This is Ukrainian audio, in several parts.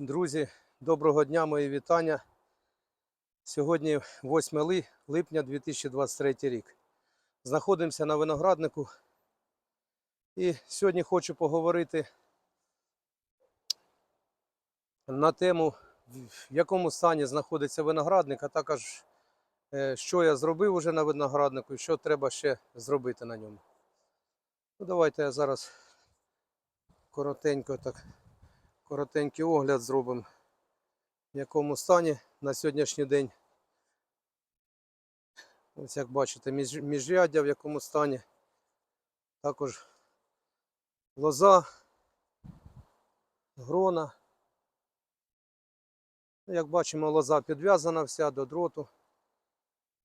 Друзі, доброго дня, мої вітання. Сьогодні 8 липня 2023 рік. Знаходимося на винограднику. І сьогодні хочу поговорити на тему, в якому стані знаходиться виноградник, а також е, що я зробив уже на винограднику і що треба ще зробити на ньому. Ну, давайте я зараз коротенько так коротенький огляд зробимо, в якому стані на сьогоднішній день. Ось як бачите, міжряддя в якому стані. Також лоза, грона. Ну, Як бачимо, лоза підв'язана вся до дроту.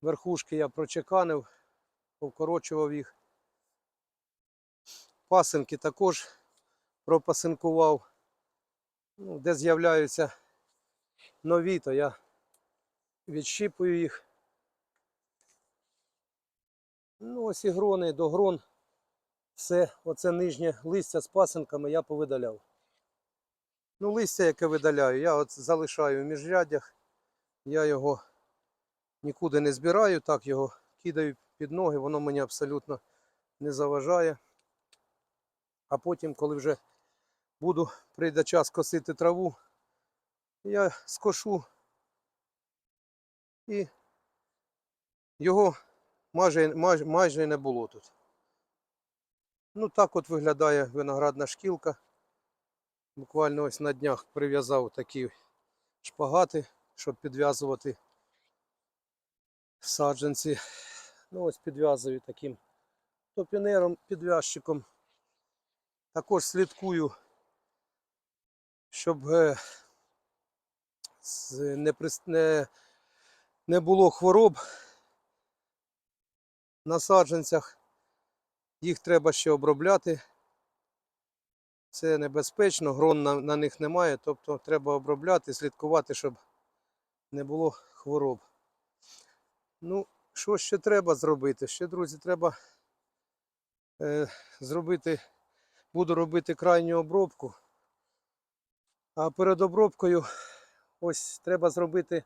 Верхушки я прочеканив, повкорочував їх. Пасинки також пропасинкував. Ну, де з'являються нові, то я відщіпую їх. Ну, ось і грони до грон. Все, оце нижнє листя з пасинками я повидаляв. Ну, листя, яке видаляю, я от залишаю в міжряддях. Я його нікуди не збираю, так його кидаю під ноги, воно мені абсолютно не заважає. А потім, коли вже буду, прийде час косити траву, я скошу і його майже, майже, майже не було тут. Ну так от виглядає виноградна шкілка. Буквально ось на днях прив'язав такі шпагати, щоб підв'язувати саджанці. Ну ось підв'язую таким топінером, підв'язчиком. Також слідкую щоб е, не, не, було хвороб на саджанцях. Їх треба ще обробляти. Це небезпечно, грон на, на них немає, тобто треба обробляти, слідкувати, щоб не було хвороб. Ну, що ще треба зробити? Ще, друзі, треба е, зробити, буду робити крайню обробку. А перед обробкою ось треба зробити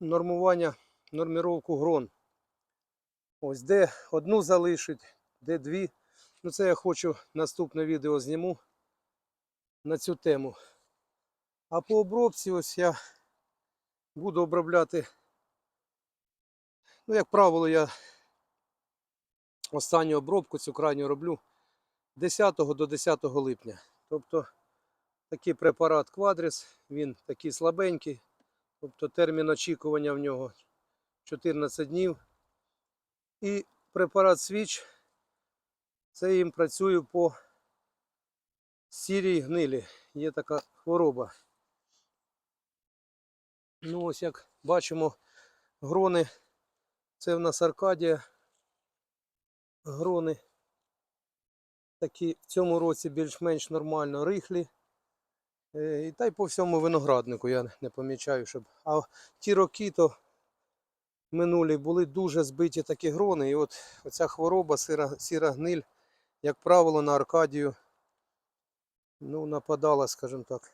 нормування, норміровку грон. Ось де одну залишить, де дві. Ну це я хочу наступне відео зніму на цю тему. А по обробці ось я буду обробляти. Ну, як правило, я останню обробку цю крайню роблю 10 до 10 липня. Тобто такий препарат Квадріс, він такий слабенький, тобто термін очікування в нього 14 днів. І препарат Свіч, це їм працюю по сірій гнилі. Є така хвороба. Ну ось як бачимо, грони, це в нас Аркадія. Грони такі в цьому році більш-менш нормально рихлі. Е, І та й по всьому винограднику я не помічаю, щоб. А ті роки то минулі були дуже збиті такі грони. І от оця хвороба, сіра, сіра гниль, як правило, на Аркадію ну, нападала, скажімо так.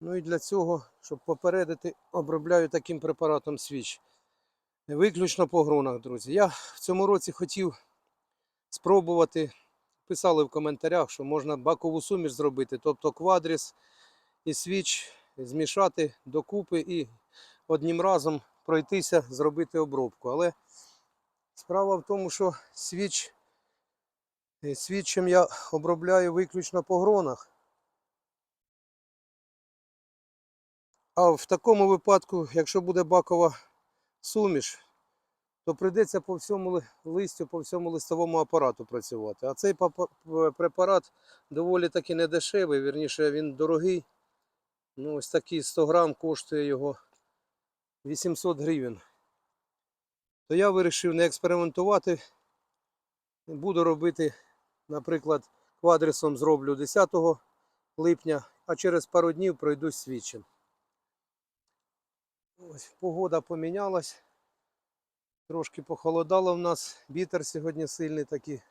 Ну і для цього, щоб попередити, обробляю таким препаратом свіч. Виключно по гронах, друзі. Я в цьому році хотів спробувати писали в коментарях, що можна бакову суміш зробити, тобто квадріс і свіч змішати докупи і одним разом пройтися, зробити обробку. Але справа в тому, що свіч, е, свічем я обробляю виключно по гронах. А в такому випадку, якщо буде бакова суміш, то прийдеться по всьому листю, по всьому листовому апарату працювати. А цей препарат доволі таки недешевий, вірніше він дорогий. Ну, ось такий 100 грам коштує його 800 гривень. То я вирішив не експериментувати. Буду робити, наприклад, квадрисом зроблю 10 липня, а через пару днів пройдусь свідчим. Ось погода помінялась. Трошки похолодало в нас. Вітер сьогодні сильний такий.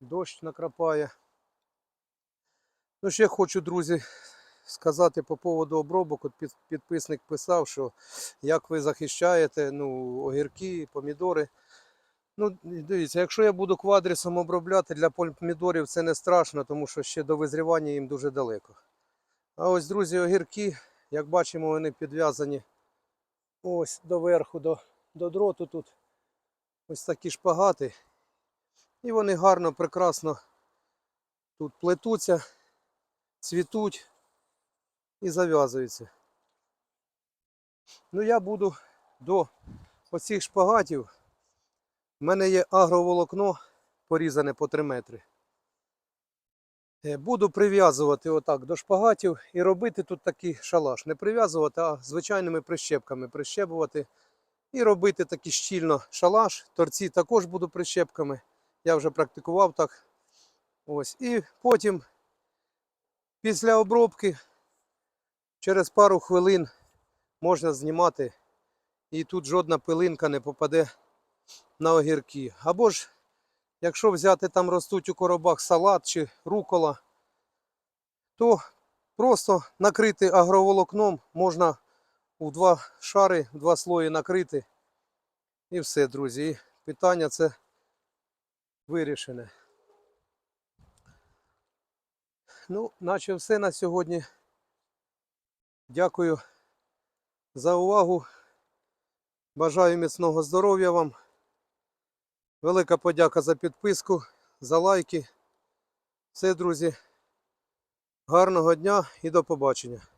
Дощ накрапає. Ну, ще хочу, друзі, сказати по поводу обробок. От підписник писав, що як ви захищаєте ну, огірки, помідори. Ну, дивіться, якщо я буду квадрісом обробляти для помідорів, це не страшно, тому що ще до визрівання їм дуже далеко. А ось, друзі, огірки, як бачимо, вони підв'язані ось доверху, до, до дроту тут. Ось такі шпагати. І вони гарно, прекрасно тут плетуться, цвітуть і зав'язуються. Ну, я буду до оцих шпагатів. У мене є агроволокно порізане по 3 метри. Е, Буду прив'язувати отак до шпагатів і робити тут такий шалаш. Не прив'язувати, а звичайними прищепками прищепувати. І робити такий щільно шалаш. Торці також буду прищепками. Я вже практикував так. Ось. І потім, після обробки, через пару хвилин можна знімати. І тут жодна пилинка не попаде на огірки. Або ж, якщо взяти там ростуть у коробах салат чи рукола, то просто накрити агроволокном можна у два шари, в два слої накрити. І все, друзі. І питання це вирішене. Ну, наче все на сьогодні. Дякую за увагу. Бажаю міцного здоров'я вам. Велика подяка за підписку, за лайки. Все, друзі. Гарного дня і до побачення.